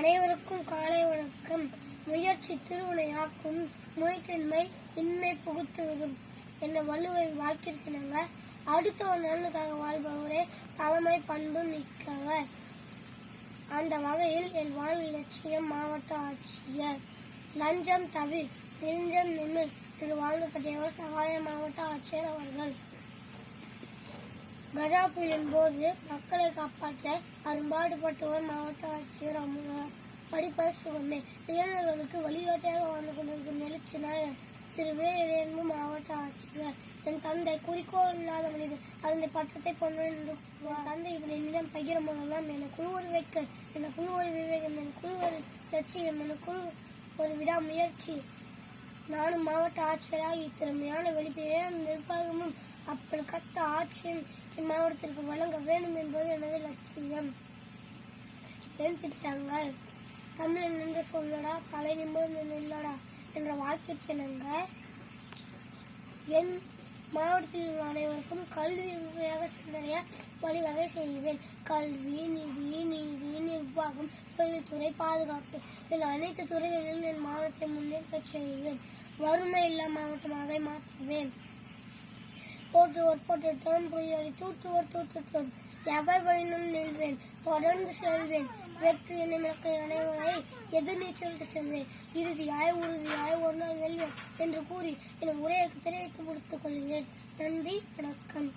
அனைவருக்கும் காலை வணக்கம். முயற்சி திருவினையாக்கும் முயற்றின்மை இன்மை புகுத்துவிடும் என்ற வலுவை வாக்கியிருக்கிறாங்க அடுத்த ஒரு நலனுக்காக வாழ்பவரே தலைமை பண்பு மிக்கவர். அந்த வகையில் என் வாழ்வு லட்சியம் மாவட்ட ஆட்சியர். லஞ்சம் தவிர் நெஞ்சம் நிமிர் என்று வாழ்ந்து கட்டியவர் சகாய மாவட்ட ஆட்சியர் அவர்கள். கஜா புயலின் போது மக்களை காப்பாற்ற அரும்பாடுபட்டவர் மாவட்ட ஆட்சியர் அமுதா படிப்பது சுகமே. இளைஞர்களுக்கு வழிகாட்டியாக வாழ்ந்து கொண்டிருக்கும் எழுச்சி திரு வேரேன்பு மாவட்ட ஆட்சியர். என் தந்தை குறிக்கோள் இல்லாத மனிதர். அந்த பட்டத்தை கொண்டேன் தந்தை இவன் என்னிடம் பகிர போதெல்லாம் என்னை ஒரு வைக்க என்னை குழுவர் விவேகம் என் குழுவர் லட்சியம் என் குழு ஒரு விடாமுயற்சி. நானும் மாவட்ட ஆட்சியராக இத்திறமையான வெளிப்படையான நிர்வாகமும் எனக்கு கட்ட ஆட்சியும் இம்மாவட்டத்திற்கு வழங்க வேண்டும் என்பது எனது லட்சியம். என் திட்டங்கள் தமிழன் என்று சொல்லடா தலை நிமிர்ந்து நில்லடா என்ற வாக்கிற்கிணங்க என் மாவட்டத்தில் உள்ள அனைவருக்கும் கல்வி உண்மையாக சென்றடைய வழிவகை செய்வேன். கல்வி நிதி நீதி நிர்வாகம் தொழில்துறை பாதுகாப்பு. இதில் அனைத்து துறைகளிலும் என் மாவட்டத்தை முன்னேற்ற செய்வேன். வறுமை இல்லா மாவட்டமாக மாற்றுவேன். போற்றுவோர் போற்றட்டும் புயலி தூற்றுவோர் தூற்றட்டும் எவர் வழினும் நில்வேன் தொடர்ந்து செல்வேன். வெற்றி என்னும் இலக்கை அனைவரை எதிர்நீச்சலுக்கு செல்வேன். இறுதியாய் உறுதியாய் ஒரு நாள் வெல்வேன் என்று கூறி என் உரையை திரையிட்டு முடித்துக் கொள்கிறேன். நன்றி வணக்கம்.